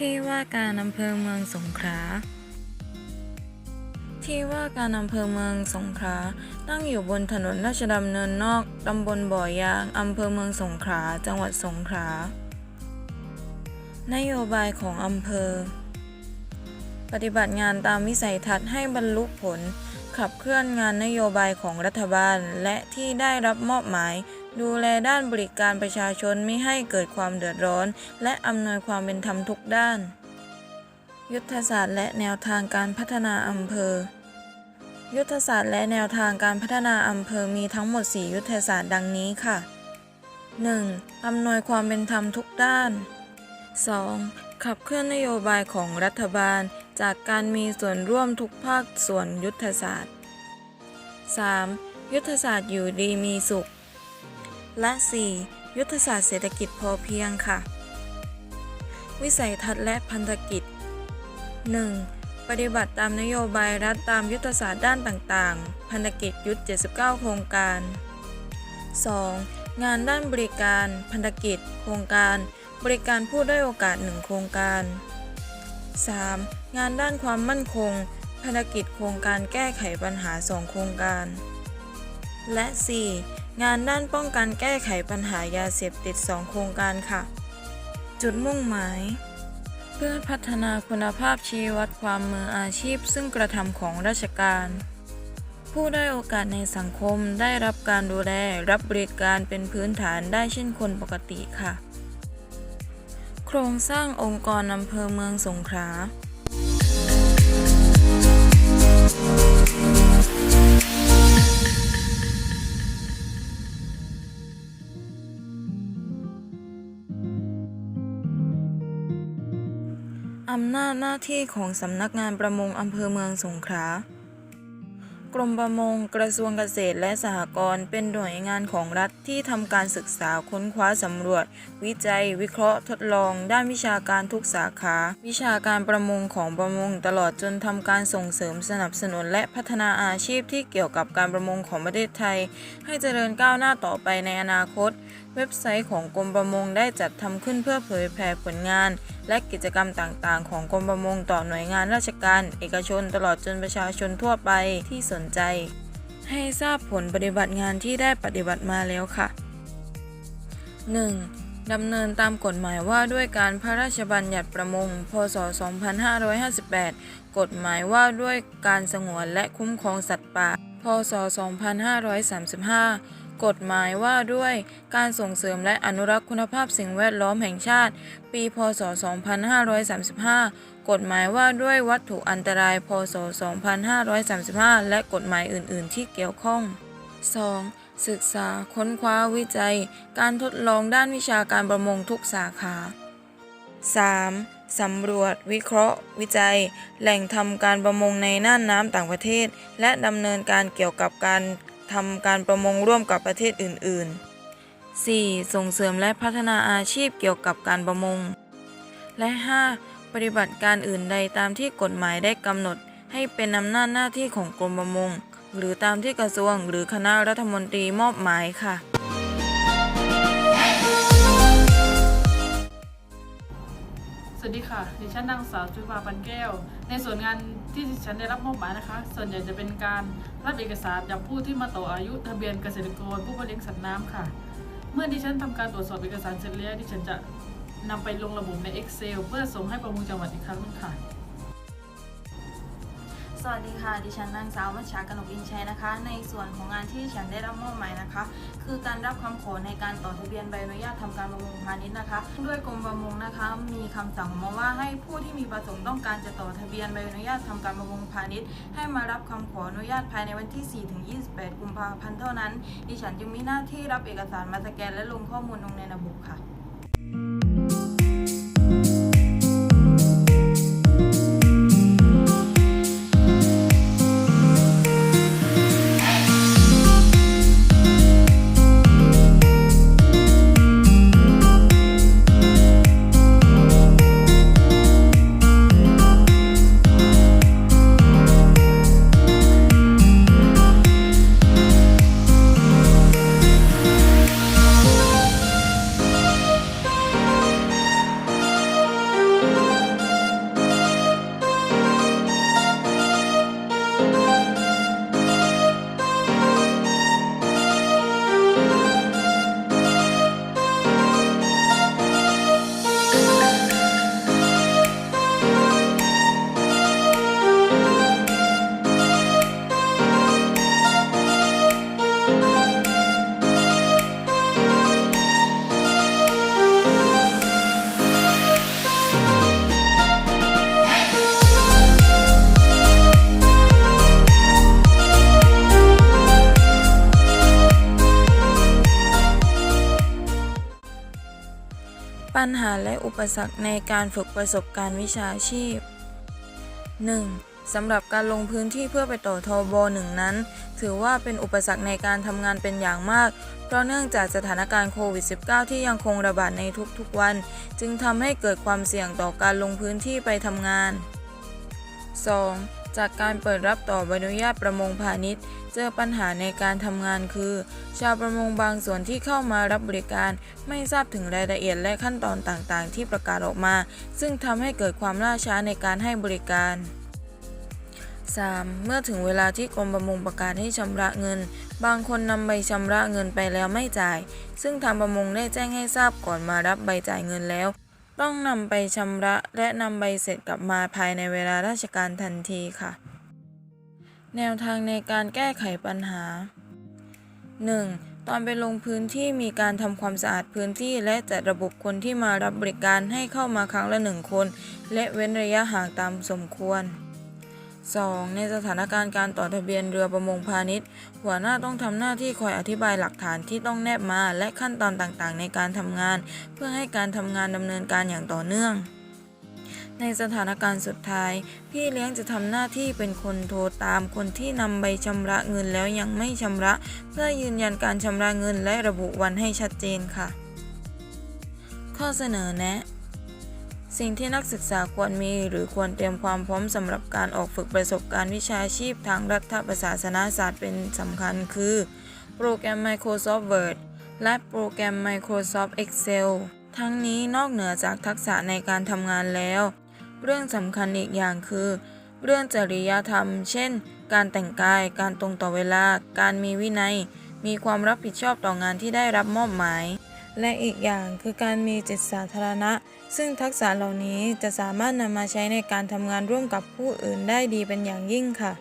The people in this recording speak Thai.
ที่ว่าการอำเภอเมืองสงขลาที่ว่าการอำเภอเมืองสงขลาตั้งอยู่บนถนนราชดำเนินนอกตำบลบ่อยางอำเภอเมืองสงขลาจังหวัดสงขลานโยบายของอำเภอ ปฏิบัติงานตามวิสัยทัศน์ให้บรรลุผล ขับเคลื่อนงานนโยบายของรัฐบาลและที่ได้รับมอบหมาย ดูแลด้านบริการประชาชนไม่ให้เกิดความเดือดร้อน และอำนวยความเป็นธรรมทุกด้าน ยุทธศาสตร์และแนวทางการพัฒนาอำเภอ ยุทธศาสตร์และแนวทางการพัฒนาอำเภอมีทั้งหมด 4 ยุทธศาสตร์ดังนี้ค่ะ 1. อำนวยความเป็นธรรมทุกด้าน 2. ขับเคลื่อนนโยบายของรัฐบาล จากการมีส่วนร่วมทุกภาคส่วนยุทธศาสตร์ 3. ยุทธศาสตร์อยู่ดีมีสุข และ 4. ยุทธศาสตร์เศรษฐกิจพอเพียงค่ะ วิสัยทัศน์และพันธกิจ 1. ปฏิบัติตามนโยบายรัฐตามยุทธศาสตร์ด้านต่างๆ พันธกิจยุทธ 79 โครงการ 2. งานด้านบริการ พันธกิจ โครงการ บริการผู้ได้โอกาส 1 โครงการ 3. งานด้านความมั่นคง ภารกิจโครงการแก้ไขปัญหา 2 โครงการ และ 4. งานด้านป้องกันแก้ไขปัญหายาเสพติด 2 โครงการค่ะ จุดมุ่งหมาย เพื่อพัฒนาคุณภาพชีวัดความมืออาชีพ ซึ่งกระทำของราชการ ผู้ได้โอกาสในสังคมได้รับการดูแลรับบริการเป็นพื้นฐานได้เช่นคนปกติค่ะ โครงสร้างองค์กรอำเภอเมืองสงขลา อำนาจหน้าที่ของสำนักงานประมงอำเภอเมืองสงขลากรมประมง กระทรวงเกษตรและสหกรณ์เป็นหน่วยงานของรัฐที่ทำการศึกษาค้นคว้าสำรวจ วิจัย วิเคราะห์ทดลอง ด้านวิชาการทุกสาขา วิชาการประมงของประมง ตลอดจนทำการส่งเสริมสนับสนุนและพัฒนาอาชีพที่เกี่ยวกับการประมงของประเทศไทย ให้เจริญก้าวหน้าต่อไปในอนาคต เว็บไซต์ของกรมประมงได้จัดทำขึ้นเพื่อเผยแผ่ผลงาน และกิจกรรมต่างๆ ของกรมประมงต่อหน่วยงานราชการ เอกชนตลอดจนประชาชนทั่วไปที่สนใจ ให้ทราบผลปฏิบัติงานที่ได้ปฏิบัติมาแล้วค่ะ 1. ดำเนินตามกฎหมายว่าด้วยการพระราชบัญญัติประมง พศ 2558 กฎหมายว่าด้วยการสงวนและคุ้มครองสัตว์ป่า พศ 2535 กฎหมายว่าด้วยการส่งเสริมและอนุรักษ์คุณภาพสิ่งแวดล้อมแห่งชาติ ปี พศ 2535 กฎหมายว่าด้วยวัตถุอันตราย พศ 2535 และกฎหมายอื่น ๆ ที่เกี่ยวข้อง 2. ศึกษาค้นคว้าวิจัย การทดลองด้านวิชาการประมงทุกสาขา 3. สำรวจ วิเคราะห์ วิจัย แหล่งทำการประมงในน่านน้ำต่างประเทศ และดำเนินการเกี่ยวกับการ ทำการประมงร่วมกับประเทศอื่น ๆ 4. ส่งเสริมและพัฒนาอาชีพเกี่ยวกับการประมง และ 5. ปฏิบัติการอื่นใดตามที่กฎหมายได้กำหนด ให้เป็นอำนาจหน้าที่ของกรมประมง หรือตามที่กระทรวงหรือคณะรัฐมนตรีมอบหมายค่ะ วัสดีค่ะ ดิฉันนางสาวจุฬาปันแก้ว ในส่วนงานที่ดิฉันได้รับมอบหมายนะคะ ส่วนใหญ่จะเป็นการรับเอกสารจากผู้ที่มาต่ออายุทะเบียนเกษตรกรผู้เลี้ยงสัตว์น้ำค่ะ เมื่อดิฉันทำการตรวจสอบเอกสารเสร็จแล้วดิฉันจะนำไปลงระบบใน Excel เพื่อส่งให้ประมงจังหวัดอีกครั้งค่ะ สวัสดีค่ะ ดิฉันนางสาวมัชชากนกอินชัยนะคะ ในส่วนของงานที่ฉันได้รับมอบหมายนะคะ คือการรับคำขอในการต่อทะเบียนใบอนุญาตทำการประมงพาณิชย์นะคะ ด้วยกรมประมงนะคะ มีคำสั่งมาว่าให้ผู้ที่มีประสงค์ต้องการจะต่อทะเบียนใบอนุญาตทำการประมงพาณิชย์ ให้มารับคำขออนุญาตภายในวันที่4-28 กุมภาพันธ์เท่านั้น ดิฉันจึงมีหน้าที่รับเอกสารมาสแกนและลงข้อมูลลงในระบบค่ะ ปัญหาและอุปสรรคในการฝึกประสบการณ์วิชาชีพ 1. สำหรับการลงพื้นที่เพื่อไปต่อทบหนึ่งนั้น ถือว่าเป็นอุปสรรคในการทำงานเป็นอย่างมาก เพราะเนื่องจากสถานการณ์โควิด -19 ที่ยังคงระบาดในทุกๆวัน จึงทำให้เกิดความเสี่ยงต่อการลงพื้นที่ไปทำงาน 2. จากการเปิดรับต่อใบอนุญาตประมงพาณิชย์ เจอปัญหาในการทำงานคือ ชาวประมงบางส่วนที่เข้ามารับบริการ ไม่ทราบถึงรายละเอียดและขั้นตอนต่างๆ ที่ประกาศออกมา ซึ่งทำให้เกิดความล่าช้าในการให้บริการ 3. เมื่อถึงเวลาที่กรมประมงประกาศให้ชำระเงิน บางคนนำใบชำระเงินไปแล้วไม่จ่าย ซึ่งทางประมงได้แจ้งให้ทราบก่อนมารับใบจ่ายเงินแล้ว ต้องนำไปชำระและนำใบเสร็จกลับมาภายในเวลาราชการทันทีค่ะ แนวทางในการแก้ไขปัญหา 1. ตอนไปลงพื้นที่มีการทำความสะอาดพื้นที่และจัดระบบคนที่มารับบริการให้เข้ามาครั้งละหนึ่งคน และเว้นระยะห่างตามสมควร 2. ในสถานการณ์การต่อทะเบียนเรือประมงพาณิชย์ หัวหน้าต้องทำหน้าที่คอยอธิบายหลักฐานที่ต้องแนบมาและขั้นตอนต่างๆ ในการทำงาน เพื่อให้การทำงานดำเนินการอย่างต่อเนื่อง ในสถานการณ์สุดท้าย พี่เลี้ยงจะทำหน้าที่เป็นคนโทรตามคนที่นำใบชำระเงินแล้วยังไม่ชำระ เพื่อยืนยันการชำระเงินและระบุวันให้ชัดเจนค่ะ ข้อเสนอแนะ สิ่งที่นักศึกษาควรมีหรือควรเตรียมความพร้อมสำหรับการออกฝึกประสบการณ์วิชาชีพทางรัฐประศาสนศาสตร์เป็นสำคัญคือ โปรแกรม Microsoft Word และโปรแกรม Microsoft Excel ทั้งนี้นอกเหนือจากทักษะในการทำงานแล้ว เรื่องสำคัญอีกอย่างคือ เรื่องจริยธรรม เช่น การแต่งกาย การตรงต่อเวลา การมีวินัย มีความรับผิดชอบต่องานที่ได้รับมอบหมาย และอีกอย่างคือการมีจิตสาธารณะ ซึ่งทักษะเหล่านี้จะสามารถนำมาใช้ในการทำงานร่วมกับผู้อื่นได้ดีเป็นอย่างยิ่งค่ะ